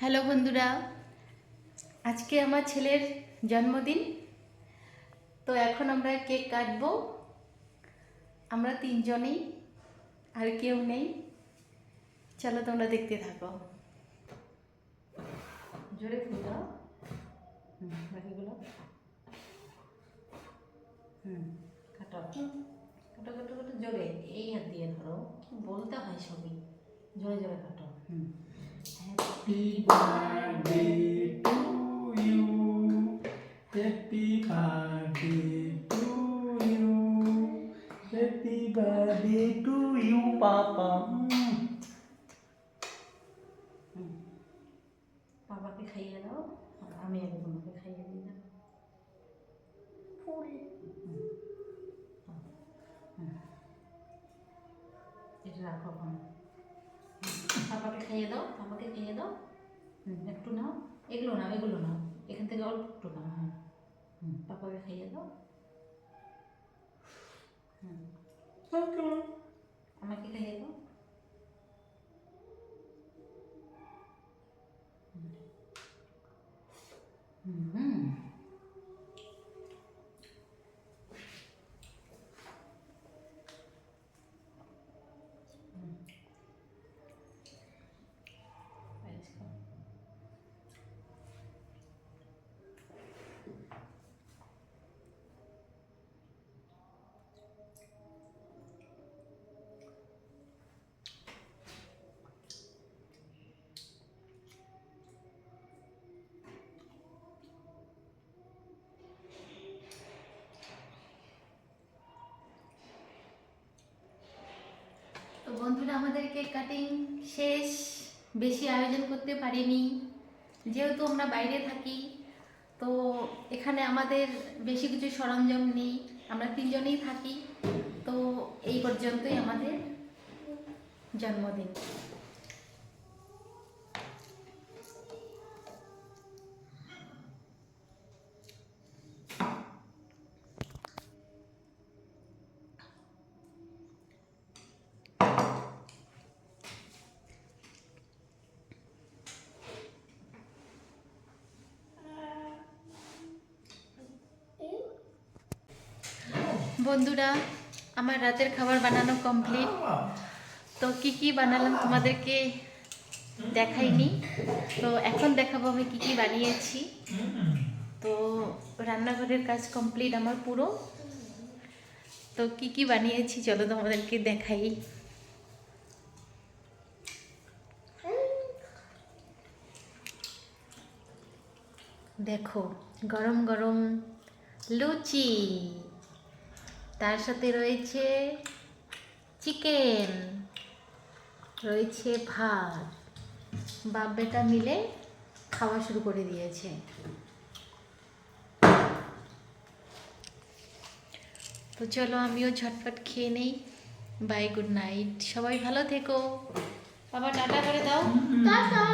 Hello বন্ধুরা, আজকে আমার ছেলের জন্মদিন। তো এখন আমরা কেক কাটবো। আমরা তিনজনেই, আর কেউ নেই। চলো তোমরা দেখতে থাকো। জোরে হুম, কাটো। কাটো কাটো কাটো, জোরে। এই হাত দিয়ে ধরো। কি বলতে হয় সবই। জোরে জোরে কাটো। হুম। Happy birthday to you. Happy birthday to you. Happy birthday to you, Papa. Mm. বাবাকে খাইয়ে দাও আর আমি আগে তোমাকে খাইয়ে দিলাম ফুল এটা রাখো এখন বাবাকে খাইয়ে দাও বাবাকে খাইয়ে দাও হুম, একটু নাও এগুলো নাও এগুলো নাও এখান থেকে অল্প একটু নাও হ্যাঁ হুম পাপাকে খাইয়ে দাও হুম Okay. আমাকে খাইয়ে দাও হুম তো বন্ধুরা, আমাদের কেক কাটিং শেষ। বেশি আয়োজন করতে পারিনি। যেহেতু আমরা বাইরে থাকি, তো এখানে আমাদের বেশি কিছু সরঞ্জাম নেই। আমরা তিনজনেই থাকি, তো এই পর্যন্তই আমাদের জন্মদিন। বন্ধুরা, আমার রাতের খাবার বানানো কমপ্লিট তো কি কি বানালাম তোমাদেরকে দেখাইনি। তো এখন দেখাবো আমি কি কি বানিয়েছি। তো রান্নাঘরের কাজ কমপ্লিট আমার পুরো। তো কি কি বানিয়েছি চলো তোমাদেরকে দেখাই। দেখো, গরম গরম লুচি। তার সাথে রয়েছে চিকেন রয়েছে ভাত। বাপ বেটা মিলে খাওয়া শুরু করে দিয়েছে। তো চলো আমিও ঝটপট খেয়ে নেই। বাই গুড নাইট সবাই ভালো থেকো। বাবা টাটা করে দাও। টাটা।